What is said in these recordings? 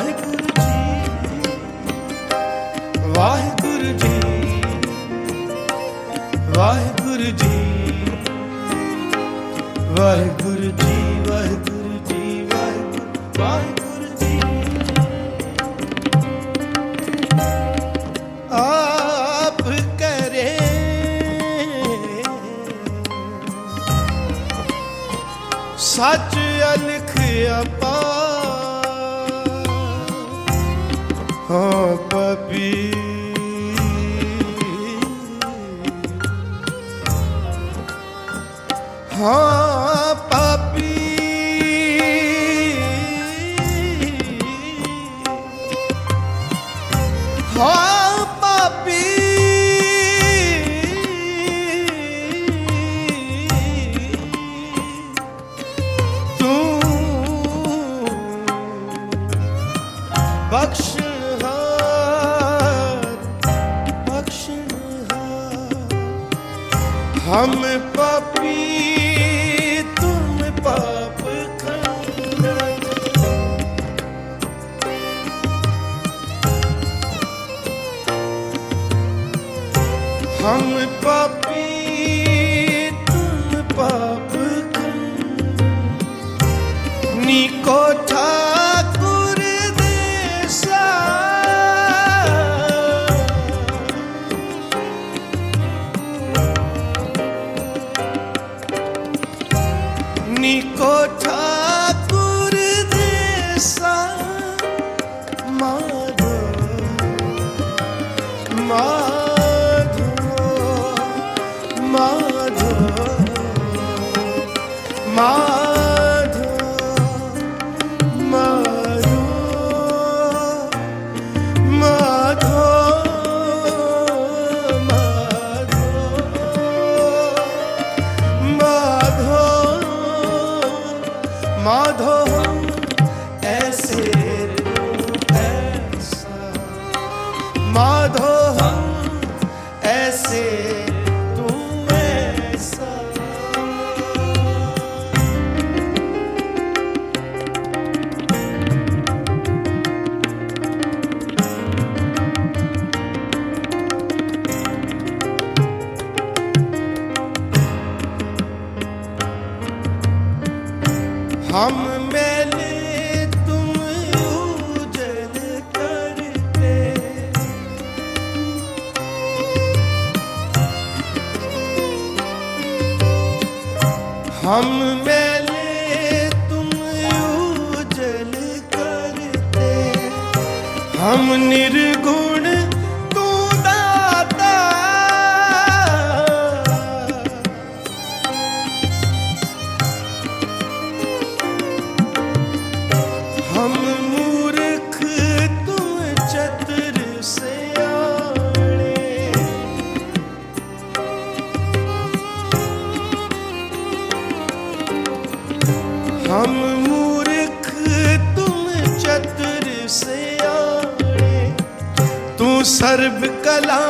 ਵਾਹਿਗੁਰੂ ਜੀ ਵਾਹਿਗੁਰੂ ਜੀ ਵਾਹਿਗੁਰੂ ਜੀ ਵਾਹਿਗੁਰੂ ਜੀ ਵਾਹਿਗੁਰੂ ਜੀ ਵਾਹਿਗੁਰੂ ਜੀ। ਆਪ ਕਰੇ। ਸੱਚ ਅਲਖ ਅਪਾਰ ਹਾਂ ਪਪੀ ਹਾਂ ਪਾਪੀ ਹਾਂ ਪਾਪੀ ਤੂੰ ਬਖਸ਼ਹਾਰ हम पापी तुम पाप खंडन हम पापी तुम पाप खंडन नीको ਹਮ ਨਿਰਗੁਣ ਸਰਬ ਕਲਾ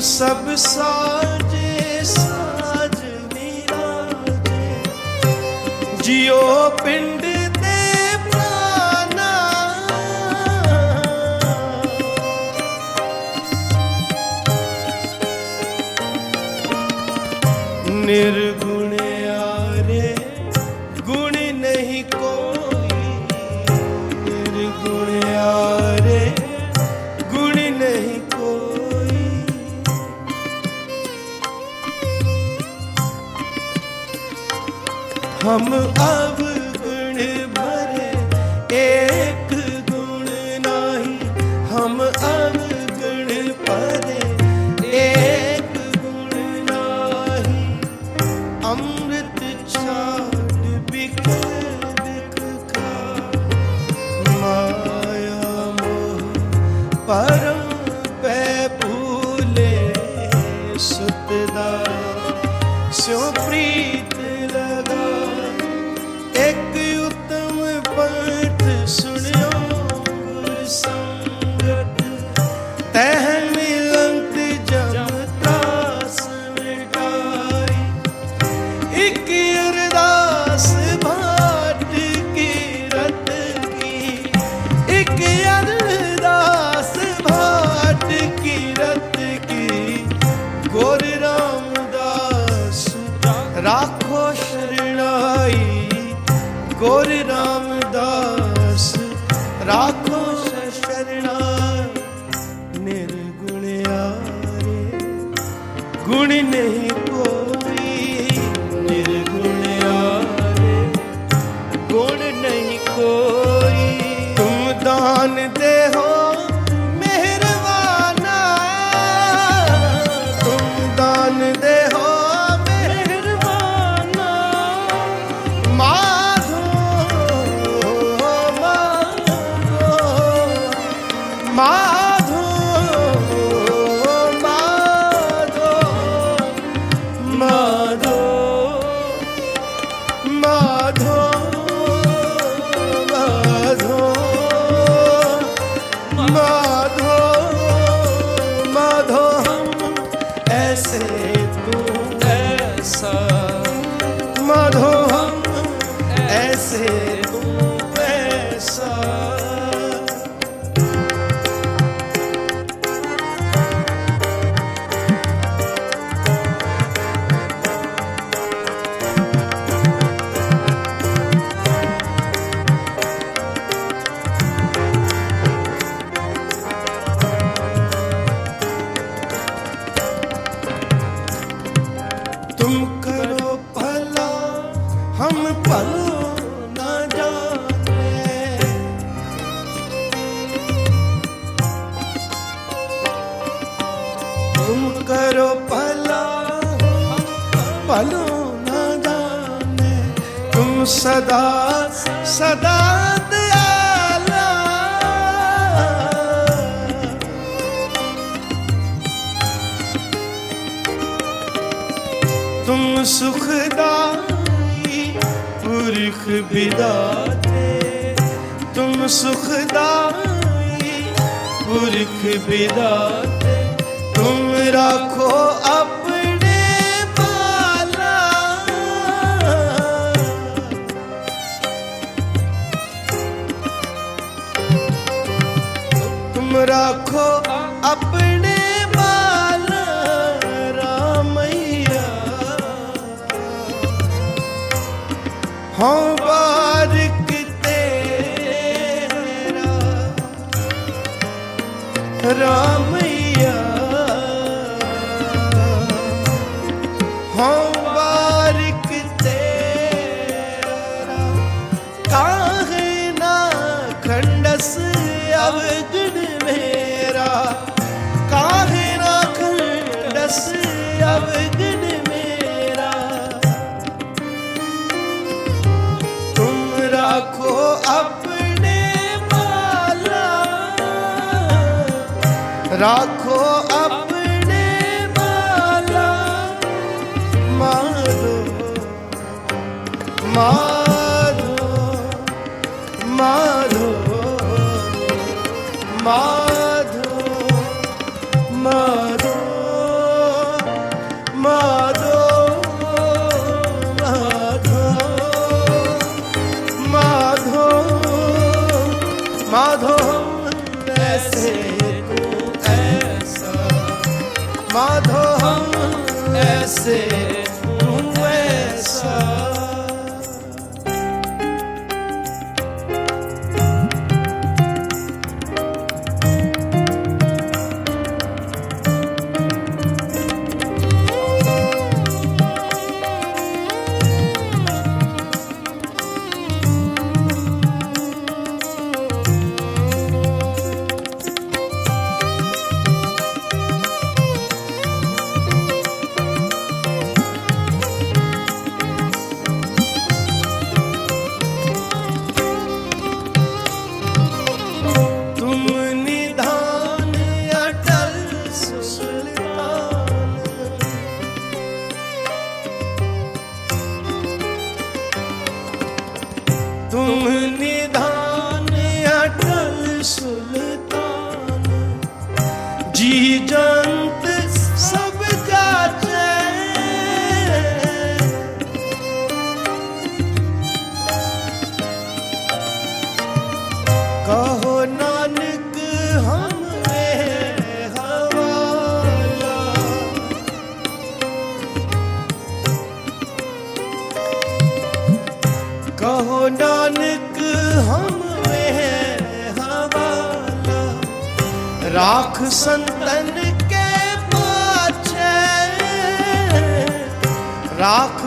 ਸਭ ਸਾਜੇ ਸਾਜ ਮਿਲਾਜੇ ਜਿਉ ਪਿੰਡ ਤੇ ਪ੍ਰਾਨਾ। ਨਿਰ पर मानते हो ਸੁਖਦਾਈ ਪੁਰਖ ਬਿਦਾਤੇ। ਤੁਮ ਸੁਖਦਾਈ ਪੁਰਖ ਬਿਦਾਤੇ। ਤੁਮ ਰੱਖੋ ਆਪਣੇ ਬਾਲਾ ਤੁਮ ਰੱਖੋ ਆਪਣੇ ਹਉ ਬਾਰਿਕ ਤੇਰਾ ਰਾਮ ਰਾਖੋ ਆਪਣੇ ਮਾਲਾ ਮਾਰੋ ਮਾਰੋ ਮਾਰੋ ਮਾਰੋ माधो हम ऐसे ਰਾਖ ਸੰਤਨ ਕੇ ਪਾਛੇ ਰਾਖ